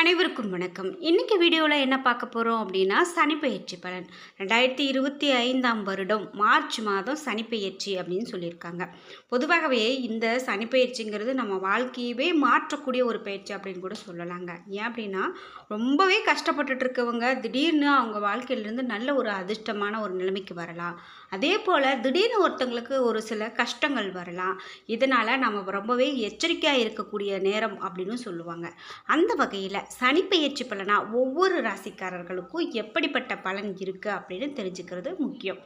அனைவருக்கும் வணக்கம். இன்னைக்கு வீடியோவில் என்ன பார்க்க போகிறோம் அப்படின்னா சனிப்பெயர்ச்சி பலன். ரெண்டாயிரத்தி இருபத்தி ஐந்தாம் வருடம் மார்ச் மாதம் சனிப்பெயர்ச்சி அப்படின்னு சொல்லியிருக்காங்க. பொதுவாகவே இந்த சனிப்பெயர்ச்சிங்கிறது நம்ம வாழ்க்கையவே மாற்றக்கூடிய ஒரு பயிற்சி அப்படின்னு கூட சொல்லலாங்க. ஏன் அப்படின்னா ரொம்பவே கஷ்டப்பட்டுட்டு இருக்கவங்க திடீர்னு அவங்க வாழ்க்கையிலேருந்து நல்ல ஒரு அதிர்ஷ்டமான ஒரு நிலைமைக்கு வரலாம். அதே போல் திடீர்னு ஒருத்தங்களுக்கு ஒரு சில கஷ்டங்கள் வரலாம். இதனால் நம்ம ரொம்பவே எச்சரிக்கையாக இருக்கக்கூடிய நேரம் அப்படின்னு சொல்லுவாங்க. அந்த வகையில் சனிப்பெயர்ச்சி பலனா ஒவ்வொரு ராசிக்காரர்களுக்கும் எப்படிப்பட்ட பலன் இருக்குது அப்படின்னு தெரிஞ்சுக்கிறது முக்கியம்.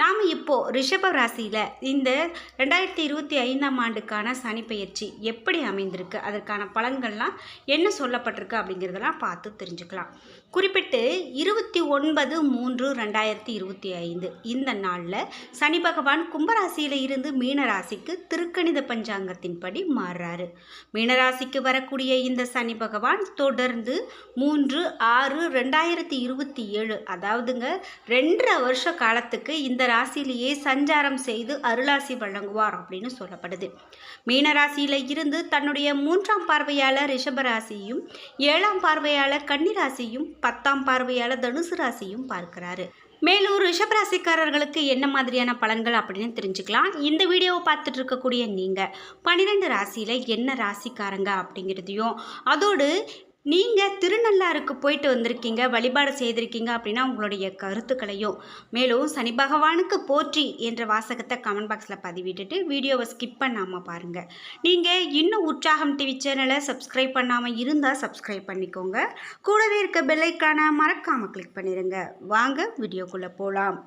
நாம் இப்போது ரிஷப ராசியில் இந்த ரெண்டாயிரத்தி இருபத்தி ஐந்தாம் ஆண்டுக்கான சனிப்பெயர்ச்சி எப்படி அமைந்திருக்கு? அதற்கான பலன்கள்லாம் என்ன சொல்லப்பட்டிருக்கு அப்படிங்கிறதெல்லாம் பார்த்து தெரிஞ்சுக்கலாம். குறிப்பிட்டு இருபத்தி ஒன்பது மூன்று ரெண்டாயிரத்தி இருபத்தி ஐந்து இந்த நாளில் சனி பகவான் கும்பராசியில் இருந்து மீனராசிக்கு திருக்கணித பஞ்சாங்கத்தின்படி மாறுறாரு. மீனராசிக்கு வரக்கூடிய இந்த சனி பகவான் தொடர்ந்து மூன்று ஆறு ரெண்டாயிரத்தி இருபத்தி ஏழு அதாவதுங்க ரெண்டரை வருஷ காலத்துக்கு இந்த ராசியிலேயே சஞ்சாரம் செய்து அருளாசி வழங்குவார் அப்படின்னு சொல்லப்படுது. மீனராசியில் இருந்து தன்னுடைய மூன்றாம் பார்வையாளர் ரிஷபராசியும் ஏழாம் பார்வையாளர் கன்னிராசியும் பத்தாம் பார்வையாளர் தனுசு ராசியும் பார்க்கிறாரு. மேலும் ரிஷபராசிக்காரர்களுக்கு என்ன மாதிரியான பலன்கள் அப்படின்னு தெரிஞ்சுக்கலாம். இந்த வீடியோவை பார்த்துட்டு இருக்கக்கூடிய நீங்கள் பன்னிரெண்டு ராசியில் என்ன ராசிக்காரங்க அப்படிங்கிறதையும் அதோடு நீங்கள் திருநள்ளாருக்கு போயிட்டு வந்திருக்கீங்க வழிபாடு செய்திருக்கீங்க அப்படின்னா உங்களுடைய கருத்துக்களையும் மேலும் சனி பகவானுக்கு போற்றி என்ற வாசகத்தை கமெண்ட் பாக்ஸில் பதிவிட்டுட்டு வீடியோவை ஸ்கிப் பண்ணாமல் பாருங்கள் நீங்கள் இன்னும் உற்சாகம் டிவி சேனலை சப்ஸ்கிரைப் பண்ணாமல் இருந்தால் சப்ஸ்கிரைப் பண்ணிக்கோங்க. கூடவே இருக்க பெல்லைக்கான மறக்காமல் கிளிக் பண்ணிடுங்க வாங்க வீடியோக்குள்ளே போகலாம்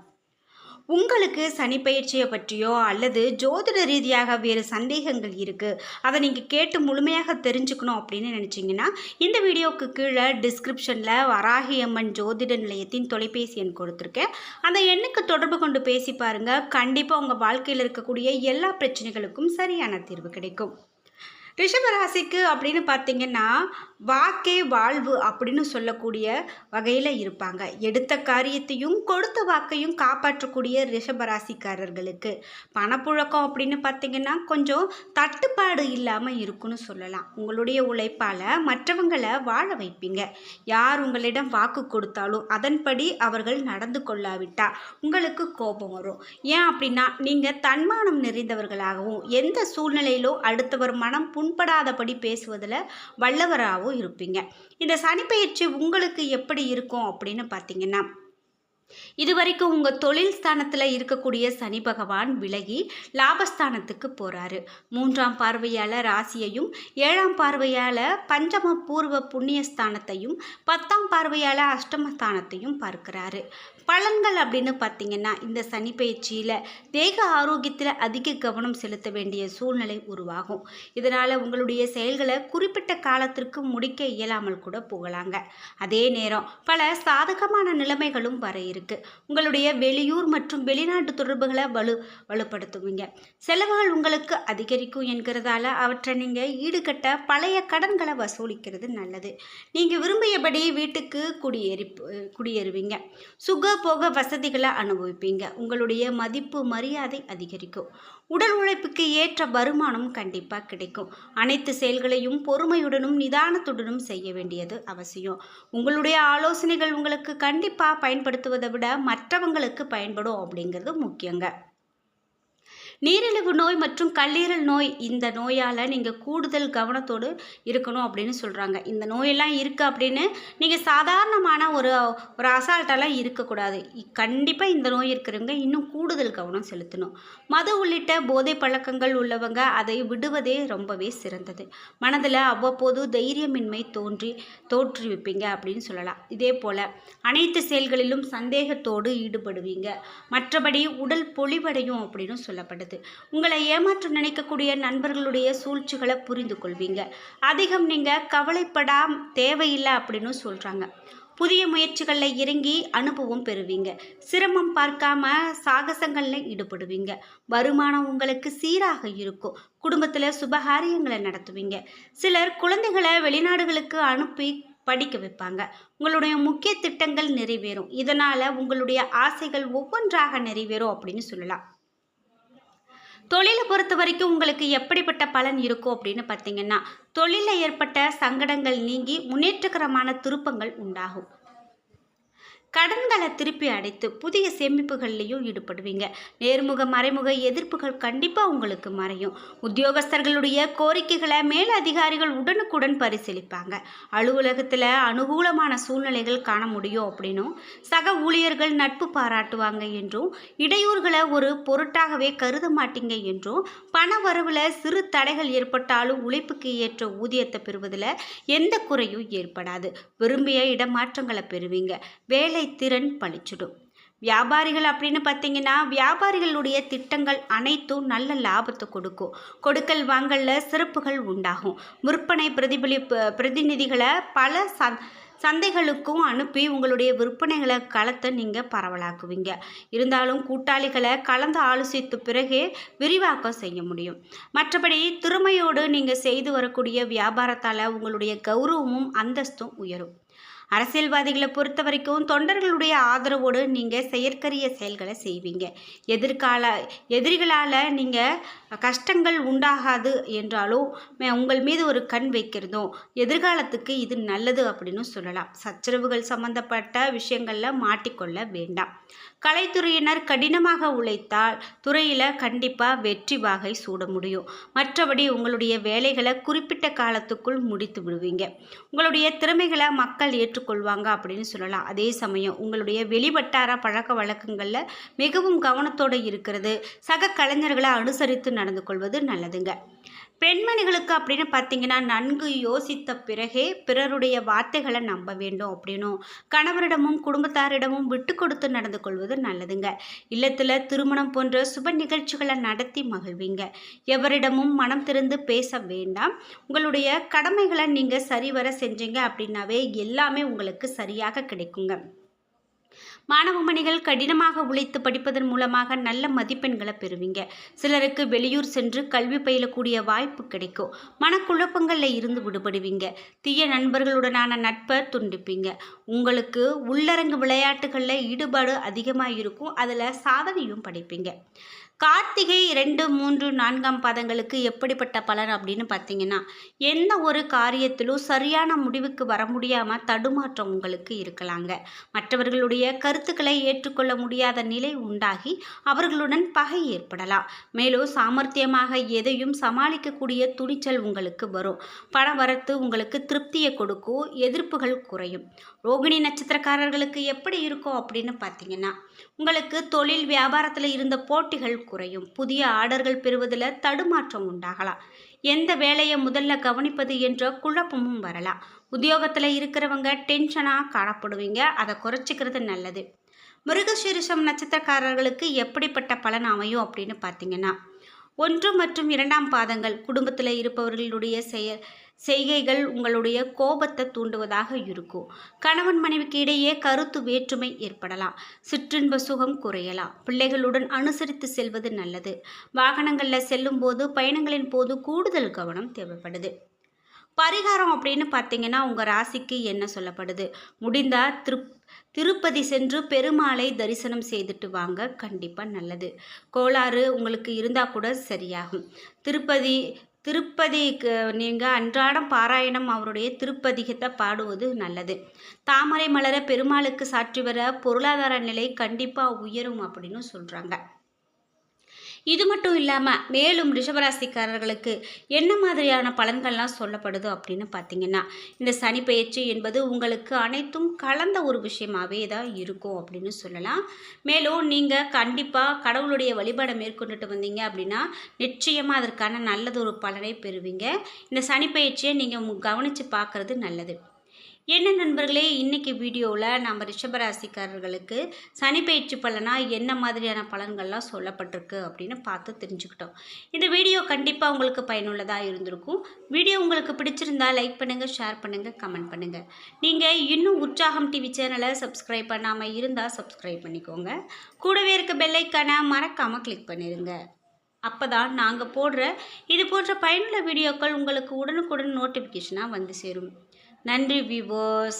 உங்களுக்கு சனி பயிற்சியை பற்றியோ அல்லது ஜோதிட ரீதியாக வேறு சந்தேகங்கள் இருக்குது அதை நீங்கள் கேட்டு முழுமையாக தெரிஞ்சுக்கணும் அப்படின்னு நினச்சிங்கன்னா இந்த வீடியோவுக்கு கீழே டிஸ்கிரிப்ஷனில் வராகி அம்மன் ஜோதிட நிலையத்தின் தொலைபேசி எண் கொடுத்துருக்கேன். அந்த எண்ணுக்கு தொடர்பு கொண்டு பேசி பாருங்கள் கண்டிப்பாக உங்கள் வாழ்க்கையில் இருக்கக்கூடிய எல்லா பிரச்சனைகளுக்கும் சரியான தீர்வு கிடைக்கும். ரிஷபராசிக்கு அப்படின்னு பார்த்தீங்கன்னா வாக்கே வாழ்வு அப்படின்னு சொல்லக்கூடிய வகையில் இருப்பாங்க. எடுத்த காரியத்தையும் கொடுத்த வாக்கையும் காப்பாற்றக்கூடிய ரிஷபராசிக்காரர்களுக்கு பணப்புழக்கம் அப்படின்னு பார்த்தீங்கன்னா கொஞ்சம் தட்டுப்பாடு இல்லாமல் இருக்குன்னு சொல்லலாம். உங்களுடைய உழைப்பால் மற்றவங்களை வாழ வைப்பீங்க. யார் உங்களிடம் வாக்கு கொடுத்தாலும் அதன்படி அவர்கள் நடந்து கொள்ளாவிட்டா உங்களுக்கு கோபம் வரும். ஏன் அப்படின்னா நீங்கள் தன்மானம் நிறைந்தவர்களாகவும் எந்த சூழ்நிலையிலோ அடுத்தவர் மனம் புண்படாதபடி பேசுவதில் வல்லவராகவும் இருப்பீங்க. இந்த சனிப்பெயர்ச்சி உங்களுக்கு எப்படி இருக்கும் அப்படின்னு பார்த்தீங்கன்னா இதுவரைக்கும் உங்கள் தொழில் ஸ்தானத்தில் இருக்கக்கூடிய சனி பகவான் விலகி லாபஸ்தானத்துக்கு போகிறாரு மூன்றாம் பார்வையால் ராசியையும் ஏழாம் பார்வையால் பஞ்சம பூர்வ புண்ணியஸ்தானத்தையும் பத்தாம் பார்வையால் அஷ்டமஸ்தானத்தையும் பார்க்கிறாரு. பலன்கள் அப்படின்னு பார்த்தீங்கன்னா இந்த சனி பயிற்சியில் தேக ஆரோக்கியத்தில் அதிக கவனம் செலுத்த வேண்டிய சூழ்நிலை உருவாகும். இதனால் உங்களுடைய செயல்களை குறிப்பிட்ட காலத்திற்கு முடிக்க இயலாமல் கூட போகலாங்க. அதே நேரம் பல சாதகமான நிலைமைகளும் வர இருக்கு. உங்களுடைய வெளியூர் மற்றும் வெளிநாட்டு தொடர்புகளை வலு வலுப்படுத்துவீங்க. செலவுகள் உங்களுக்கு அதிகரிக்கும் என்கிறதால அவற்றை நீங்கள் ஈடுகட்ட பழைய கடன்களை வசூலிக்கிறது நல்லது. நீங்கள் விரும்பியபடி வீட்டுக்கு குடியேறி குடியேறுவீங்க. சுக போக வசதிகளை அனுபவிப்பீங்க. உங்களுடைய மதிப்பு மரியாதை அதிகரிக்கும். உடல் உழைப்புக்கு ஏற்ற வருமானம் கண்டிப்பாக கிடைக்கும். அனைத்து செயல்களையும் பொறுமையுடனும் நிதானத்துடனும் செய்ய வேண்டியது அவசியம். உங்களுடைய ஆலோசனைகள் உங்களுக்கு கண்டிப்பாக பயன்படுத்துவதை விட மற்றவங்களுக்கு பயன்படும் அப்படிங்கிறது முக்கியங்க. நீரிழிவு நோய் மற்றும் கல்லீரல் நோய் இந்த நோயால் நீங்கள் கூடுதல் கவனத்தோடு இருக்கணும் அப்படின்னு சொல்கிறாங்க இந்த நோயெல்லாம் இருக்குது அப்படின்னு நீங்கள் சாதாரணமான ஒரு ஒரு அசால்ட்டெல்லாம் இருக்கக்கூடாது. கண்டிப்பாக இந்த நோய் இருக்கிறவங்க இன்னும் கூடுதல் கவனம் செலுத்தணும். மது உள்ளிட்ட போதை பழக்கங்கள் உள்ளவங்க அதை விடுவதே ரொம்பவே சிறந்தது. மனதில் அவ்வப்போது தைரியமின்மை தோன்றி தோற்றுவிப்பீங்க அப்படின்னு சொல்லலாம். இதே போல் அனைத்து செயல்களிலும் சந்தேகத்தோடு ஈடுபடுவீங்க. மற்றபடி உடல் பொலிவடையும் அப்படின்னு சொல்லப்படுது. உங்களை ஏமாற்ற நினைக்கக்கூடிய நண்பர்களுடைய சூழ்ச்சிகளை புரிந்து கொள்வீங்க. அதிகம் நீங்கள் கவலைப்படாம தேவையில்லை அப்படின்னு சொல்கிறாங்க புதிய முயற்சிகளில் இறங்கி அனுபவம் பெறுவீங்க. சிரமம் பார்க்காம சாகசங்களில் ஈடுபடுவீங்க. வருமானம் உங்களுக்கு சீராக இருக்கும். குடும்பத்தில் சுபகாரியங்களை நடத்துவீங்க. சிலர் குழந்தைகளை வெளிநாடுகளுக்கு அனுப்பி படிக்க வைப்பாங்க. உங்களுடைய முக்கிய திட்டங்கள் நிறைவேறும். இதனால் உங்களுடைய ஆசைகள் ஒவ்வொன்றாக நிறைவேறும் அப்படின்னு சொல்லலாம். தொழிலை பொறுத்த வரைக்கும் உங்களுக்கு எப்படிப்பட்ட பலன் இருக்கும் அப்படின்னு பார்த்தீங்கன்னா தொழிலில் ஏற்பட்ட சங்கடங்கள் நீங்கி முன்னேற்றகரமான திருப்பங்கள் உண்டாகும். கடன்களை திருப்பி அடைத்து புதிய சேமிப்புகள்லையும் ஈடுபடுவீங்க. நேர்முக மறைமுக எதிர்ப்புகள் கண்டிப்பாக உங்களுக்கு மறையும். உத்தியோகஸ்தர்களுடைய கோரிக்கைகளை மேல் அதிகாரிகள் உடனுக்குடன் பரிசீலிப்பாங்க. அலுவலகத்தில் அனுகூலமான சூழ்நிலைகள் காண முடியும் அப்படின்னும் சக ஊழியர்கள் நட்பு பாராட்டுவாங்க என்றும் இடையூறுகளை ஒரு பொருட்டாகவே கருத மாட்டீங்க என்றும் பண வரவில் சிறு தடைகள் ஏற்பட்டாலும் உழைப்புக்கு ஏற்ற ஊதியத்தை பெறுவதில் எந்த குறையும் ஏற்படாது. விரும்பிய இடமாற்றங்களை பெறுவீங்க. வேலை வேலை திறன் பழிச்சிடும். வியாபாரிகள் அப்படின்னு பார்த்தீங்கன்னா வியாபாரிகளுடைய திட்டங்கள் அனைத்தும் நல்ல லாபத்தை கொடுக்கும். கொடுக்கல் வாங்கலில் சிறப்புகள் உண்டாகும். விற்பனை பிரதிபலிப்பு பிரதிநிதிகளை பல சந் சந்தைகளுக்கும் அனுப்பி உங்களுடைய விற்பனைகளை களத்தை நீங்கள் பரவலாக்குவீங்க. இருந்தாலும் கூட்டாளிகளை கலந்து ஆலோசித்த பிறகே விரிவாக்கம் செய்ய முடியும். மற்றபடி திறமையோடு நீங்கள் செய்து வரக்கூடிய வியாபாரத்தால் உங்களுடைய கௌரவமும் அந்தஸ்தும் உயரும். அரசியல்வாதிகளை பொறுத்த வரைக்கும் தொண்டர்களுடைய ஆதரவோடு நீங்கள் செயற்கரிய செயல்களை செய்வீங்க. எதிர்கால எதிரிகளால் நீங்கள் கஷ்டங்கள் உண்டாகாது என்றாலும் உங்கள் மீது ஒரு கண் வைக்கிறதும் எதிர்காலத்துக்கு இது நல்லது அப்படின்னு சொல்லலாம். சச்சரவுகள் சம்பந்தப்பட்ட விஷயங்களில் மாட்டிக்கொள்ள வேண்டாம். கலைத்துறையினர் கடினமாக உழைத்தால் துறையில் கண்டிப்பாக வெற்றி வாகை சூட முடியும். மற்றபடி உங்களுடைய வேலைகளை குறிப்பிட்ட காலத்துக்குள் முடித்து விடுவீங்க. உங்களுடைய திறமைகளை மக்கள் ஏற்று ஏற்றுக்கொள்வாங்க அப்படின்னு சொல்லலாம். அதே சமயம் உங்களுடைய வெளிவட்டார பழக்க வழக்கங்களில் மிகவும் கவனத்தோடு இருக்கிறது. சக கலைஞர்களை அனுசரித்து நடந்து கொள்வது நல்லதுங்க. பெண்மணிகளுக்கு அப்படின்னு பார்த்தீங்கன்னா நன்கு யோசித்த பிறகே பிறருடைய வார்த்தைகளை நம்ப வேண்டும் அப்படின்னும் கணவரிடமும் குடும்பத்தாரிடமும் விட்டு கொடுத்து நடந்து கொள்வது நல்லதுங்க. இல்லத்தில் திருமணம் போன்ற சுப நிகழ்ச்சிகளை நடத்தி மகிழ்வீங்க. எவரிடமும் மனம் திறந்து பேச வேண்டாம். உங்களுடைய கடமைகளை நீங்கள் சரிவர செஞ்சீங்க அப்படின்னாவே எல்லாமே உங்களுக்கு சரியாக கிடைக்குங்க. மாணவ மணிகள் கடினமாக உழைத்து படிப்பதன் மூலமாக நல்ல மதிப்பெண்களை பெறுவீங்க. சிலருக்கு வெளியூர் சென்று கல்வி பயிலக்கூடிய வாய்ப்பு கிடைக்கும். மனக்குழப்பங்களில் இருந்து விடுபடுவீங்க. தீய நண்பர்களுடனான நட்பை துண்டிப்பீங்க. உங்களுக்கு உள்ளரங்கு விளையாட்டுகளில் ஈடுபாடு அதிகமாக இருக்கும் அதில் சாதனையும் படைப்பீங்க. கார்த்திகை ரெண்டு மூன்று நான்காம் பாதங்களுக்கு எப்படிப்பட்ட பலன் அப்படின்னு பார்த்தீங்கன்னா எந்த ஒரு காரியத்திலும் சரியான முடிவுக்கு வர முடியாமல் தடுமாற்றம் உங்களுக்கு இருக்கலாங்க. மற்றவர்களுடைய கருத்துக்களை ஏற்றுக்கொள்ள முடியாத நிலை உண்டாகி அவர்களுடன் பகை ஏற்படலாம். மேலும் சாமர்த்தியமாக எதையும் சமாளிக்கக்கூடிய துணிச்சல் உங்களுக்கு வரும். பண வரத்து உங்களுக்கு திருப்தியை கொடுக்கும். எதிர்ப்புகள் குறையும். ரோகிணி நட்சத்திரக்காரர்களுக்கு எப்படி இருக்கும் அப்படின்னு பார்த்தீங்கன்னா உங்களுக்கு தொழில் வியாபாரத்தில் இருந்த போட்டிகள் குறையும். புதிய ஆர்டர்கள் பெறுவதில் தடுமாற்றம் உண்டாகலாம். எந்த வேலையை முதல்ல கவனிப்பது என்ற குழப்பமும் வரலாம். உத்தியோகத்தில் இருக்கிறவங்க டென்ஷனாக காணப்படுவீங்க. அதை குறைச்சிக்கிறது நல்லது. மிருகசீரிஷம் நட்சத்திரக்காரர்களுக்கு எப்படிப்பட்ட பலன் அமையும் அப்படின்னு பார்த்தீங்கன்னா ஒன்று மற்றும் இரண்டாம் பாதங்கள் குடும்பத்தில் இருப்பவர்களுடைய செயல் செய்கைகள் உங்களுடைய கோபத்தை தூண்டுவதாக இருக்கும். கணவன் மனைவிக்கு இடையே கருத்து வேற்றுமை ஏற்படலாம். சிற்றின்ப சுகம் குறையலாம். பிள்ளைகளுடன் அனுசரித்து செல்வது நல்லது. வாகனங்களில் செல்லும் போது பயணங்களின் போது கூடுதல் கவனம் தேவைப்படுது. பரிகாரம் அப்படின்னு பார்த்தீங்கன்னா உங்கள் ராசிக்கு என்ன சொல்லப்படுது? முடிந்தால் திருப் திருப்பதி சென்று பெருமாளை தரிசனம் செய்துட்டு வாங்க கண்டிப்பாக நல்லது. கோளாறு உங்களுக்கு இருந்தால் கூட சரியாகும். திருப்பதி திருப்பதிக்கு நீங்கள் அன்றாடம் பாராயணம் அவருடைய திருப்பதிகத்தை பாடுவது நல்லது. தாமரை மலர பெருமாளுக்கு சாற்றி வர பொருளாதார நிலை கண்டிப்பாக உயரும் அப்படின்னு சொல்கிறாங்க இது மட்டும் இல்லாமல் மேலும் ரிஷபராசிக்காரர்களுக்கு என்ன மாதிரியான பலன்கள்லாம் சொல்லப்படுது அப்படின்னு பார்த்தீங்கன்னா இந்த சனி பயிற்சி என்பது உங்களுக்கு அனைத்தும் கலந்த ஒரு விஷயமாகவே தான் இருக்கும் அப்படின்னு சொல்லலாம். மேலும் நீங்கள் கண்டிப்பாக கடவுளுடைய வழிபாடை மேற்கொண்டுட்டு வந்தீங்க அப்படின்னா நிச்சயமாக அதற்கான நல்லது ஒரு பலனை பெறுவீங்க. இந்த சனி பயிற்சியை நீங்கள் கவனித்து பார்க்குறது நல்லது. என்ன நண்பர்களே இன்றைக்கி வீடியோவில் நம்ம ரிஷபராசிக்காரர்களுக்கு சனி பயிற்சி பலனாக என்ன மாதிரியான பலன்கள்லாம் சொல்லப்பட்டிருக்கு அப்படின்னு பார்த்து தெரிஞ்சுக்கிட்டோம். இந்த வீடியோ கண்டிப்பாக உங்களுக்கு பயனுள்ளதாக இருந்திருக்கும். வீடியோ உங்களுக்கு பிடிச்சிருந்தா லைக் பண்ணுங்கள் ஷேர் பண்ணுங்கள் கமெண்ட் பண்ணுங்கள் நீங்கள் இன்னும் உற்சாகம் டிவி சேனலை சப்ஸ்கிரைப் பண்ணாமல் இருந்தால் சப்ஸ்கிரைப் பண்ணிக்கோங்க. கூடவே இருக்க பெல்லைக்கான மறக்காமல் கிளிக் பண்ணிடுங்க அப்போ தான் நாங்கள் போடுற இது போன்ற பயனுள்ள வீடியோக்கள் உங்களுக்கு உடனுக்குடன் நோட்டிஃபிகேஷனாக வந்து சேரும். நன்றி விவோஸ்